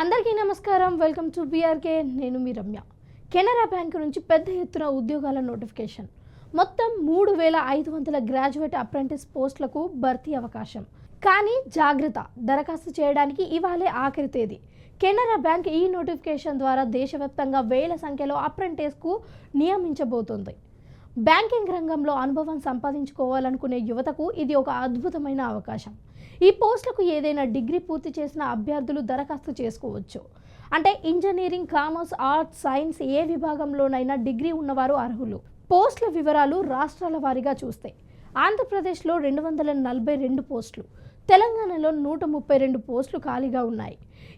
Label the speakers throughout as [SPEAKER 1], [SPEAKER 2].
[SPEAKER 1] అందరికీ నమస్కారం. Welcome to B R K. నేను మీ రమ్య. కెనరా బ్యాంక్ నుంచి పెద్ద ఎత్తున ఉద్యోగాల నోటిఫికేషన్. మొత్తం మూడు వేల ఐదు వందల గ్రాడ్యుయేట్ అప్రెంటిస్ పోస్టులకు భర్తీ అవకాశం. కానీ జాగ్రత్త దరఖాస్తు చేయడానికి ఇవాళే ఆఖరి తేదీ. కెనరా బ్యాంక్ ఈ నోటిఫికేషన్ ద్వారా దేశవ్యాప్తంగా వేల సంఖ్యలో అప్రెంటిస్కు నియమించబోతోంది. బ్యాంకింగ్ రంగంలో అనుభవం సంపాదించుకోవాలనుకునే యువతకు ఇది ఒక అద్భుతమైన అవకాశం. ఈ పోస్టులకు ఏదైనా డిగ్రీ పూర్తి చేసిన అభ్యర్థులు దరఖాస్తు చేసుకోవచ్చు. అంటే ఇంజనీరింగ్ కామర్స్ ఆర్ట్స్ సైన్స్ ఏ విభాగంలోనైనా డిగ్రీ ఉన్నవారు అర్హులు. పోస్టుల వివరాలు రాష్ట్రాల వారీగా చూస్తే ఆంధ్రప్రదేశ్లో రెండు వందల నలభై రెండు పోస్టులు తెలంగాణలో నూట ముప్పై రెండు పోస్టులు ఖాళీగా ఉన్నాయి.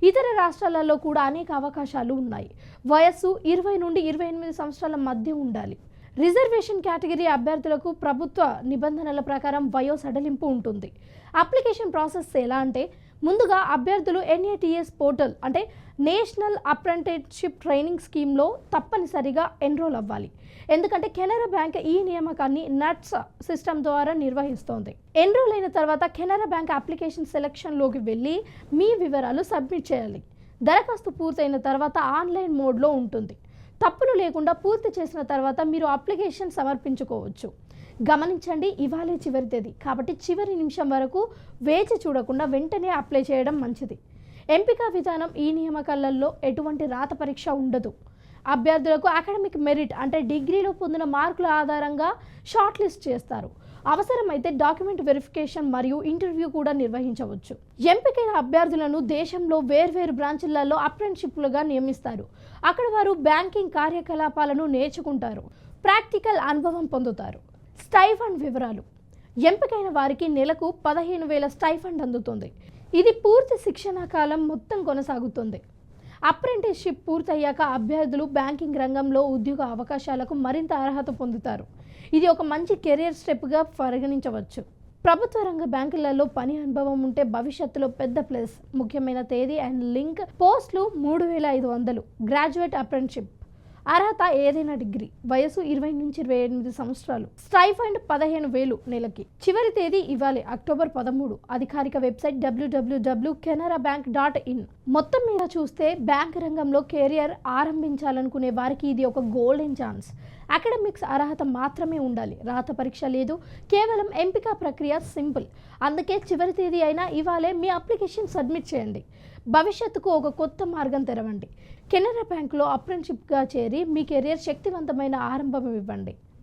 [SPEAKER 1] ఇతర రాష్ట్రాలలో కూడా అనేక అవకాశాలు ఉన్నాయి. వయస్సు ఇరవై నుండి ఇరవై ఎనిమిది సంవత్సరాల మధ్య ఉండాలి. రిజర్వేషన్ కేటగిరీ అభ్యర్థులకు ప్రభుత్వ నిబంధనల ప్రకారం వయో సడలింపు ఉంటుంది. అప్లికేషన్ ప్రాసెస్ ఎలా అంటే ముందుగా అభ్యర్థులు N A T S portal అంటే నేషనల్ అప్రెంటిస్షిప్ ట్రైనింగ్ స్కీమ్లో తప్పనిసరిగా ఎన్రోల్ అవ్వాలి. ఎందుకంటే కెనరా బ్యాంక్ ఈ నియామకాన్ని నట్స్ సిస్టమ్ ద్వారా నిర్వహిస్తోంది. ఎన్రోల్ అయిన తర్వాత కెనరా బ్యాంక్ అప్లికేషన్ సెలక్షన్లోకి వెళ్ళి మీ వివరాలు సబ్మిట్ చేయాలి. దరఖాస్తు పూర్తయిన తర్వాత ఆన్లైన్ మోడ్లో ఉంటుంది. తప్పులు లేకుండా పూర్తి చేసిన తర్వాత మీరు అప్లికేషన్ సమర్పించుకోవచ్చు. గమనించండి ఇవాళే చివరి తేదీ. కాబట్టి చివరి నిమిషం వరకు వేచి చూడకుండా వెంటనే అప్లై చేయడం మంచిది. ఎంపిక విధానం ఈ నియామకాలలో ఎటువంటి రాత పరీక్ష ఉండదు. అభ్యర్థులకు అకాడమిక్ మెరిట్ అంటే డిగ్రీలో పొందిన మార్కుల ఆధారంగా షార్ట్ లిస్ట్ చేస్తారు. అవసరమైతే డాక్యుమెంట్ వెరిఫికేషన్ మరియు ఇంటర్వ్యూ కూడా నిర్వహించవచ్చు. ఎంపికైన అభ్యర్థులను దేశంలో వేర్వేరు బ్రాంచ్లలో అప్రెంటిషిప్లుగా నియమిస్తారు. అక్కడ వారు బ్యాంకింగ్ కార్యకలాపాలను నేర్చుకుంటారు. ప్రాక్టికల్ అనుభవం పొందుతారు. స్టైఫండ్ వివరాలు. ఎంపికైన వారికి నెలకు పదిహేను వేల స్టైఫండ్ అందుతుంది. ఇది పూర్తి శిక్షణా కాలం మొత్తం కొనసాగుతుంది. అప్రెంటిస్షిప్ పూర్తయ్యాక అభ్యర్థులు బ్యాంకింగ్ రంగంలో ఉద్యోగ అవకాశాలకు మరింత అర్హత పొందుతారు. ఇది ఒక మంచి కెరియర్ స్టెప్గా పరిగణించవచ్చు. ప్రభుత్వ రంగ బ్యాంకులలో పని అనుభవం ఉంటే భవిష్యత్తులో పెద్ద ప్లస్. ముఖ్యమైన తేదీ అండ్ లింక్. పోస్టులు మూడు వేల ఐదు వందలు. గ్రాడ్యుయేట్ అప్రెంటిషిప్ అర్హత ఏదైనా డిగ్రీ వయసు ఇరవై నుంచి ఇరవై ఎనిమిది సంవత్సరాలు. స్టైఫండ్ పదిహేను వేలు నెలకి. చివరి తేదీ ఇవ్వాలి అక్టోబర్ పదమూడు. అధికారిక website W W W Canara bank dot in మొత్తం మీద చూస్తే బ్యాంక్ రంగంలో కెరియర్ ఆరంభించాలనుకునే వారికి ఇది ఒక గోల్డెన్ ఛాన్స్. అకాడమిక్స్ అర్హత మాత్రమే ఉండాలి. రాత పరీక్ష లేదు. కేవలం ఎంపిక ప్రక్రియ సింపుల్. అందుకే చివరి తేదీ అయినా ఇవాళే మీ అప్లికేషన్ సబ్మిట్ చేయండి. భవిష్యత్తుకు ఒక కొత్త మార్గం తెరవండి. కెనరా బ్యాంకులో అప్రెంటిషిప్గా చేరి మీ కెరీర్ శక్తివంతమైన ఆరంభం ఇవ్వండి.